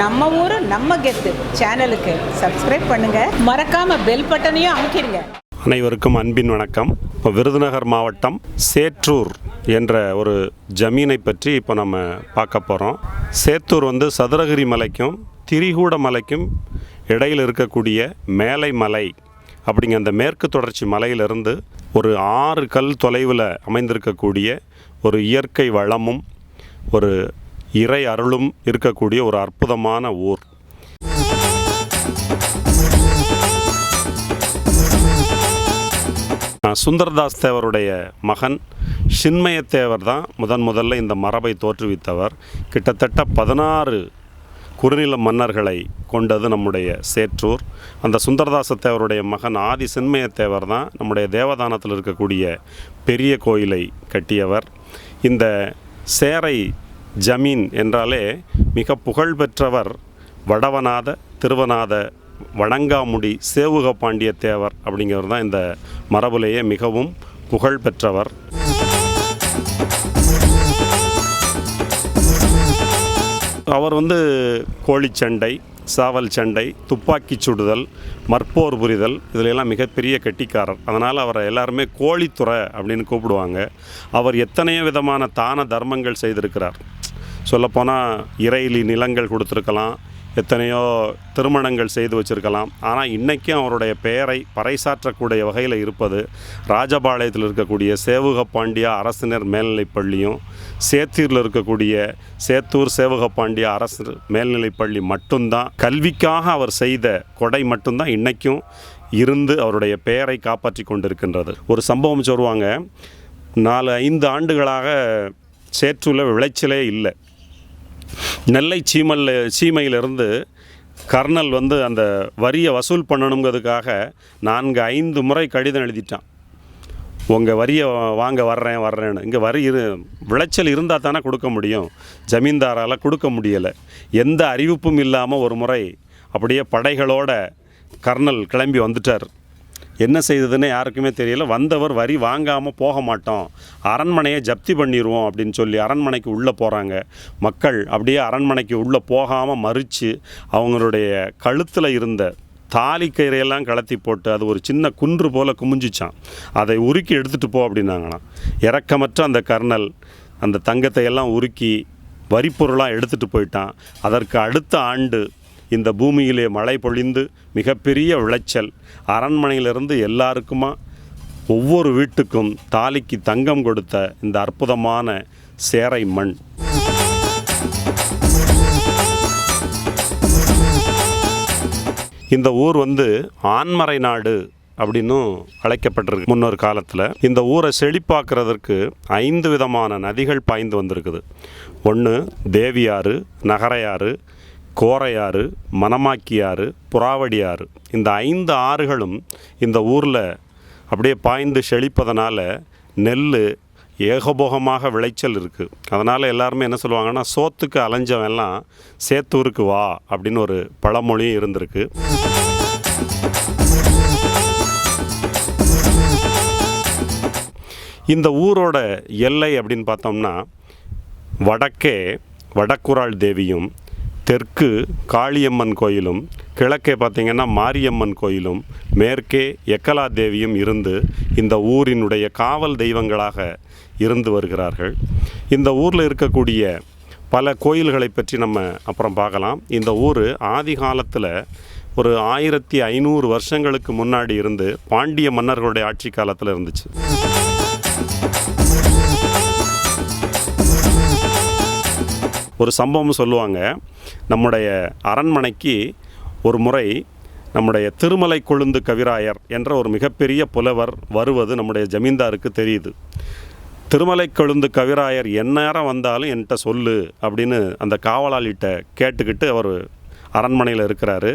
நம்ம ஊர் நம்ம கெத்து சேனலுக்கு சப்ஸ்கிரைப் பண்ணுங்க. மறக்காம பெல் பட்டனையும் அமுக்கிடுங்க அனைவருக்கும் அன்பின் வணக்கம். இப்போ விருதுநகர் மாவட்டம் சேற்றூர் என்ற ஒரு ஜமீனை பற்றி இப்போ நம்ம பார்க்க போகிறோம் சேத்தூர் வந்து சதுரகிரி மலைக்கும் திரிகூட மலைக்கும் இடையில் இருக்கக்கூடிய மேலை மலை அப்படிங்கிற அந்த மேற்கு தொடர்ச்சி மலையிலிருந்து ஒரு ஆறு கல் தொலைவில் அமைந்திருக்கக்கூடிய ஒரு இயற்கை வளமும் ஒரு இறை அருளும் இருக்கக்கூடிய ஒரு அற்புதமான ஊர். சுந்தரதாஸ் தேவருடைய மகன் சின்மயத்தேவர் தான் முதன் முதல்ல இந்த மரபை தோற்றுவித்தவர். கிட்டத்தட்ட பதினாறு குறுநில மன்னர்களை கொண்டது நம்முடைய சேற்றூர். அந்த சுந்தரதாசத்தேவருடைய மகன் ஆதி சின்மயத்தேவர் தான் நம்முடைய தேவதானத்தில் இருக்கக்கூடிய பெரிய கோயிலை கட்டியவர். இந்த சேரை ஜமீன் என்றாலே மிக புகழ்பெற்றவர் வடவநாத திருவநாத வணங்காமுடி சேவுக பாண்டிய தேவர் அப்படிங்கிறவர் தான் இந்த மரபுலேயே மிகவும் புகழ் பெற்றவர் அவர் வந்து கோழிச்சண்டை சாவல் சண்டை துப்பாக்கி சுடுதல் மற்போர் புரிதல் இதிலெல்லாம் மிகப்பெரிய கெட்டிக்காரர். அதனால் அவரை எல்லாருமே கோழித்துறை அப்படின்னு கூப்பிடுவாங்க. அவர் எத்தனையோ விதமான தான தர்மங்கள் செய்திருக்கிறார். சொல்லப்போனால் இறையிலி நிலங்கள் கொடுத்துருக்கலாம் எத்தனையோ திருமணங்கள் செய்து வச்சிருக்கலாம். ஆனால் இன்றைக்கும் அவருடைய பெயரை பறைசாற்றக்கூடிய வகையில் இருப்பது ராஜபாளையத்தில் இருக்கக்கூடிய சேவுக பாண்டியா அரசினர் மேல்நிலைப் பள்ளியும் சேத்தூரில் இருக்கக்கூடிய சேத்தூர் சேவக பாண்டியா அரசு மேல்நிலைப் பள்ளி மட்டும்தான். கல்விக்காக அவர் செய்த கொடை மட்டும்தான் இன்றைக்கும் இருந்து அவருடைய பெயரை காப்பாற்றி கொண்டிருக்கின்றது. ஒரு சம்பவம் சொல்லுவாங்க நாலு ஐந்து ஆண்டுகளாக சேற்றூரில் விளைச்சலே இல்லை. நெல்லை சீமல்ல சீமையிலிருந்து கர்னல் வந்து அந்த வரியை வசூல் பண்ணணுங்கிறதுக்காக நான்கு ஐந்து முறை கடிதம் எழுதிட்டான். உங்கள் வரியை வாங்க வர்றேன் வர்றேன்னு. இங்கே வரி இரு விளைச்சல் இருந்தால் தானே கொடுக்க முடியும். ஜமீன்தாரால் கொடுக்க முடியலை. எந்த அறிவிப்பும் இல்லாமல் ஒரு முறை அப்படியே படைகளோட கர்னல் கிளம்பி வந்துட்டார். என்ன செய்ததுன்னு யாருக்குமே தெரியல. வந்தவர் வரி வாங்காமல் போக மாட்டோம். அரண்மனையை ஜப்தி பண்ணிடுவோம் அப்படின்னு சொல்லி அரண்மனைக்கு உள்ளே போகிறாங்க மக்கள் அப்படியே அரண்மனைக்கு உள்ளே போகாமல் மறித்து அவங்களுடைய கழுத்தில் இருந்த தாலி கயிறையெல்லாம் கலத்தி போட்டு அது ஒரு சின்ன குன்று போல் குமிஞ்சிச்சான். அதை உருக்கி எடுத்துகிட்டு போ அப்படின்னாங்களாம். இறக்கமற்ற அந்த கர்னல் அந்த தங்கத்தை எல்லாம் உருக்கி வரிப்பொருளாக எடுத்துகிட்டு போயிட்டான். அதற்கு அடுத்த ஆண்டு இந்த பூமியிலே மழை பொழிந்து மிகப்பெரிய விளைச்சல். அரண்மனையிலிருந்து எல்லாருக்குமா ஒவ்வொரு வீட்டுக்கும் தாலிக்கு தங்கம் கொடுத்த இந்த அற்புதமான சேரை மண். இந்த ஊர் வந்து ஆண்மறை நாடு அப்படின்னும் அழைக்கப்பட்டிருக்கு முன்னொரு காலத்தில். இந்த ஊரை செழிப்பாக்குறதற்கு ஐந்து விதமான நதிகள் பாய்ந்து வந்திருக்குது. ஒன்று தேவியாறு நகரையாறு கோரையாறு மணமாக்கியாறு புறாவடியாறு இந்த ஐந்து ஆறுகளும் இந்த ஊரில் அப்படியே பாய்ந்து செழிப்பதனால் நெல் ஏகபோகமாக விளைச்சல் இருக்குது அதனால் எல்லாருமே என்ன சொல்லுவாங்கன்னா சோத்துக்கு அலைஞ்சவன் எல்லாம் சேத்தூருக்கு வா அப்படின்னு ஒரு பழமொழியும் இருந்திருக்கு. இந்த ஊரோட எல்லை அப்படின்னு பார்த்தோம்னா வடக்கே வடக்குராள் தேவியும் தெற்கு காளியம்மன் கோயிலும் கிழக்கே பார்த்திங்கன்னா மாரியம்மன் கோயிலும் மேற்கே எக்கலா தேவியும் இருந்து இந்த ஊரினுடைய காவல் தெய்வங்களாக இருந்து வருகிறார்கள். இந்த ஊரில் இருக்கக்கூடிய பல கோயில்களை பற்றி நம்ம அப்புறம் பார்க்கலாம். இந்த ஊர் ஆதி காலத்தில் ஒரு ஆயிரத்தி ஐநூறு வருஷங்களுக்கு முன்னாடி இருந்து பாண்டிய மன்னர்களுடைய ஆட்சி காலத்தில் இருந்துச்சு. ஒரு சம்பவம் சொல்லுவாங்க. நம்முடைய அரண்மனைக்கு ஒரு முறை நம்முடைய திருமலை கொழுந்து கவிராயர் என்ற ஒரு மிகப்பெரிய புலவர் வருவது நம்முடைய ஜமீன்தாருக்கு தெரியுது. திருமலை கொழுந்து கவிராயர் எந்நேரம் வந்தாலும் என்கிட்ட சொல்லு அப்படின்னு அந்த காவலாளிகிட்ட கேட்டுக்கிட்டு அவர் அரண்மனையில் இருக்கிறாரு.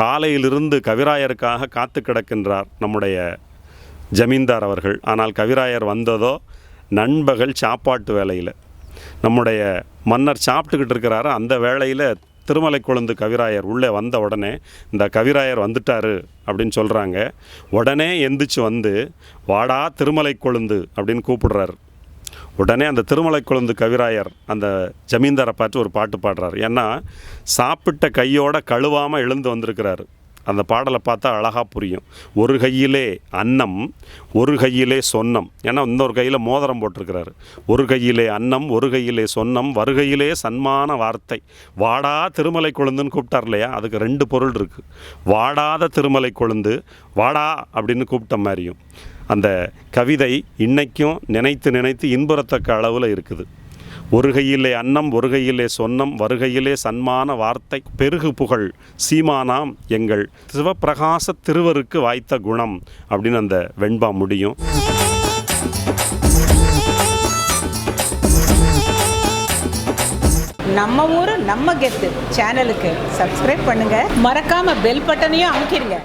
காலையிலிருந்து கவிராயருக்காக காத்து கிடக்கின்றார் நம்முடைய ஜமீன்தார் அவர்கள். ஆனால் கவிராயர் வந்ததோ நண்பகல் சாப்பாட்டு வேலையில் நம்முடைய மன்னர் சாப்பிட்டுக்கிட்டு இருக்கிறாரு. அந்த வேளையில் திருமலை கொழுந்து கவிராயர் உள்ளே வந்த உடனே இந்த கவிராயர் வந்துட்டாரு அப்படின்னு சொல்கிறாங்க உடனே எந்திரிச்சு வந்து வாடா திருமலை கொழுந்து அப்படின்னு கூப்பிடுறாரு. உடனே அந்த திருமலை கொழுந்து கவிராயர் அந்த ஜமீன்தாரை பார்த்து ஒரு பாட்டு பாடுறாரு. ஏன்னா சாப்பிட்ட கையோட கழுவாமல் எழுந்து வந்திருக்கிறாரு. அந்த பாடலை பார்த்தா அழகாக புரியும். ஒரு கையிலே அன்னம் ஒரு கையிலே சொன்னம். ஏன்னா இன்னொரு கையில் மோதிரம் போட்டிருக்கிறாரு. ஒரு கையிலே அன்னம் ஒரு கையிலே சொன்னம் வருகையிலே சன்மான வார்த்தை. வாடா திருமலை கொழுந்துன்னு கூப்பிட்டார் இல்லையா? அதுக்கு ரெண்டு பொருள் இருக்குது வாடாத திருமலை கொழுந்து வாடா அப்படின்னு கூப்பிட்ட மாதிரியும். அந்த கவிதை இன்றைக்கும் நினைத்து நினைத்து இன்புறத்தக்க அளவில் இருக்குது. ஒருகையிலே அன்னம் ஒருகையிலே சொன்னம் வருகையிலே சன்மான வார்த்தை பெருகு புகழ் சீமானாம் எங்கள் சிவப்பிரகாச திருவருக்கு வாய்த்த குணம் அப்படின்னு அந்த வெண்பா முடியும். நம்ம ஊர் நம்ம கெத்து. சேனலுக்கு சப்ஸ்கிரைப் பண்ணுங்க. மறக்காம பெல் பட்டனையும் அமுக்கிடுங்க